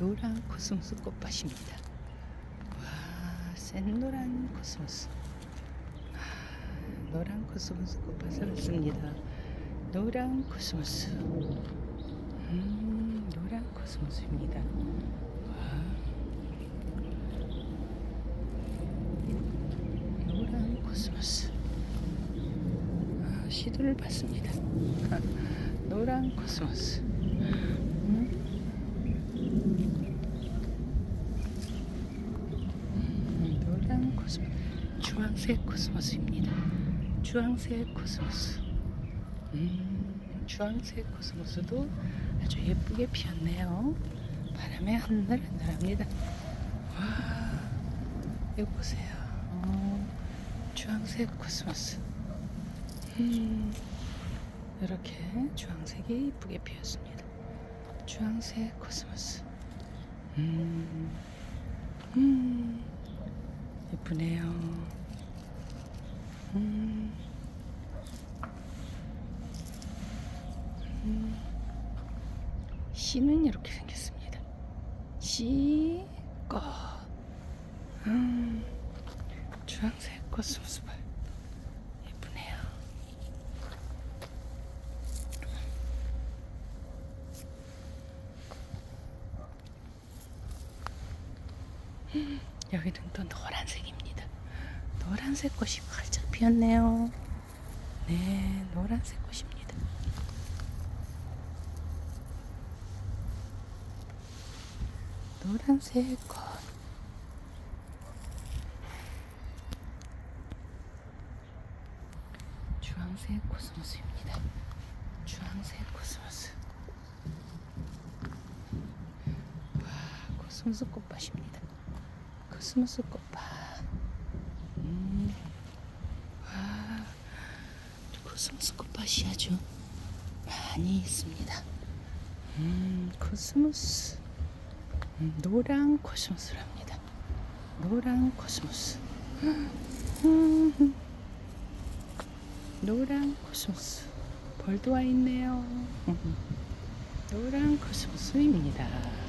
노란 코스모스 꽃밭입니다. 와, 센 노란 코스모스. 아, 노란 코스모스 꽃밭을 왔습니다. 노란 코스모스. 음, 노란 코스모스입니다. 와, 노란 코스모스. 아, 시도를 봤습니다. 아, 노란 코스모스. 음, 음, 노란 코스모스. 주황색 코스모스입니다. 주황색 코스모스. 음, 주황색 코스모스도 아주 예쁘게 피었네요. 바람에 한들한들합니다. 와, 이거 보세요. 어, 주황색 코스모스. 음, 이렇게 주황색이 이쁘게 피었습니다. 주황색 코스모스. 음, 음, 예쁘네요. 음, 음, 씨는 이렇게 생겼습니다. 씨, 꽃. 음, 주황색 코스모스 발. 예쁘네요. 음, 여기는 또 노란색입니다. 노란색 꽃이 활짝 피었네요. 네, 노란색 꽃입니다. 노란색 꽃. 주황색 코스모스입니다. 주황색 코스모스. 와, 코스모스 꽃밭입니다. 코스모스 꽃밭. 음, 와, 코스모스 꽃밭이 아주 많이 있습니다. 음, 코스모스. 음, 노란 코스모스랍니다. 노란 코스모스. 음, 노란 코스모스. 벌도 와 있네요. 음, 노란 코스모스입니다.